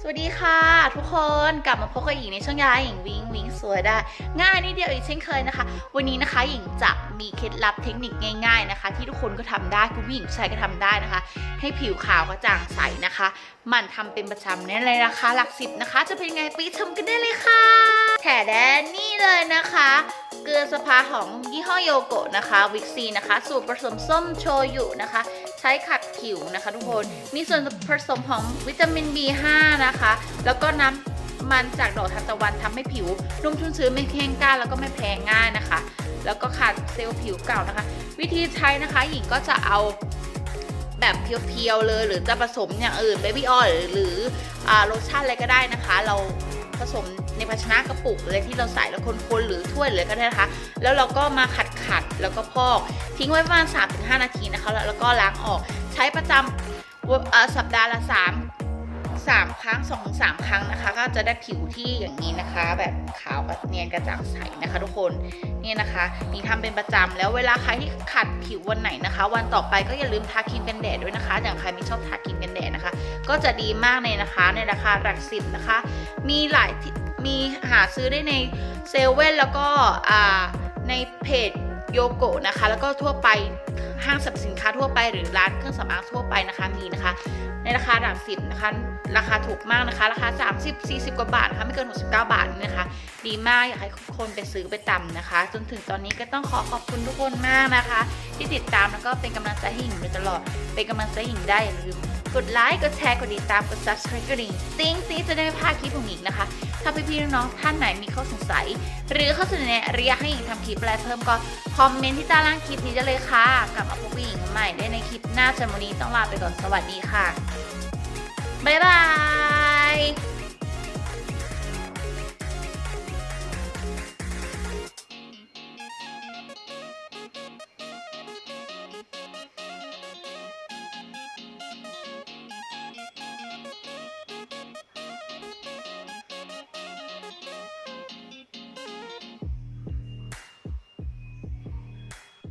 สวัสดีค่ะ ทุกคนกลับมาพบกับหญิงในช่องยาหญิงวิงวิงสวยได้ ง่ายนิดเดียวอีกเช่นเคยนะคะ วันนี้นะคะหญิงจะมีเคล็ดลับเทคนิคง่าย ๆนะคะ ที่ทุกคนก็ทำได้คุณผู้หญิงผู้ชายก็ทำได้นะคะ ให้ผิวขาวกระจ่างใสนะคะหมันทำเป็นประจำในเลยราคาหลักสิบนะคะ จะเป็นไงไปชมกันได้เลยค่ะแถแดนนี่เลยนะคะ ลือสภาของยี่ห้อโยโกะนะคะวิกซีนะคะ สูตรผสมส้มโชยุนะคะ ใช้ขัดผิวนะคะทุกคน มีส่วนผสมของวิตามิน B5 นะคะ แล้วก็น้ำมันจากดอกทานตะวันทำให้ผิวนุ่มชุ่มชื้นไม่แห้งกร้านแล้วก็ไม่แพ้ง่ายนะคะ แล้วก็ขาดเซลล์ผิวเก่านะคะ วิธีใช้นะคะ หญิงก็จะเอาแบบเพียวๆเลย หรือจะผสมอย่างอื่นเบบี้ออยหรืออ่าโลชั่นอะไรก็ได้นะคะ เรา ผสมในภาชนะกระปุกเลยที่เราใส่แล้วคนๆหรือถ้วยเลยก็ได้นะคะ แล้วเราก็มาขัดขัดๆแล้วก็พอก ทิ้งไว้ประมาณ 3-5 นาทีนะคะ แล้วก็ล้างออกใช้ประจำสัปดาห์ละ 3 3 ครั้ง 2 3 ครั้งนะคะ ก็จะได้ผิวที่อย่างนี้นะคะ แบบขาวแบบเนียนกระจ่างใสนะคะ ทุกคนเนี่ยนะคะนี่ทำเป็นประจำแล้วเวลาใครที่ขัดผิววันไหนนะคะ วันต่อไปก็อย่าลืมทาครีมกันแดดด้วยนะคะ อย่างใครไม่ชอบทาครีม ก็จะดีมากเลยนะคะในราคาหลักสิบนะคะ มีหลายมีหาซื้อได้ในเซเว่นแล้วก็ในเพจโยโกะนะคะ แล้วก็ทั่วไปห้างสรรพสินค้าทั่วไปหรือร้านเครื่องสำอางทั่วไปนะคะมีนะคะ ในราคาหลักสิบนะคะ ราคาถูกมากนะคะ ราคา 30 40 กว่าบาทนะคะไม่เกิน 69 บาทนี่นะคะ ดีมากอยากให้ทุกคนไปซื้อไปตำนะคะ จนถึงตอนนี้ก็ต้องขอขอบคุณทุกคนมากนะคะ ที่ติดตามแล้วก็เป็นกำลังใจให้หญิงโดยตลอดเป็นกำลังใจให้หญิงได้อย่าลืม กดไลค์ กดแชร์ กดติดตาม กด subscribe กดดิ่งติ้งติ้งจะได้ไม่พลาดคลิปของหญิงนะคะ ถ้าพี่ๆน้องๆท่านไหนมีข้อสงสัย หรือข้อเสนอแนะหรืออยากให้หญิงทำคลิปอะไรเพิ่มก็คอมเมนต์ที่ใต้ล่างคลิปนี้ได้เลยค่ะ กลับมาพบกับหญิงใหม่ได้ในคลิปหน้าจนวันนี้ต้องลาไปก่อน สวัสดีค่ะ บ๊ายบาย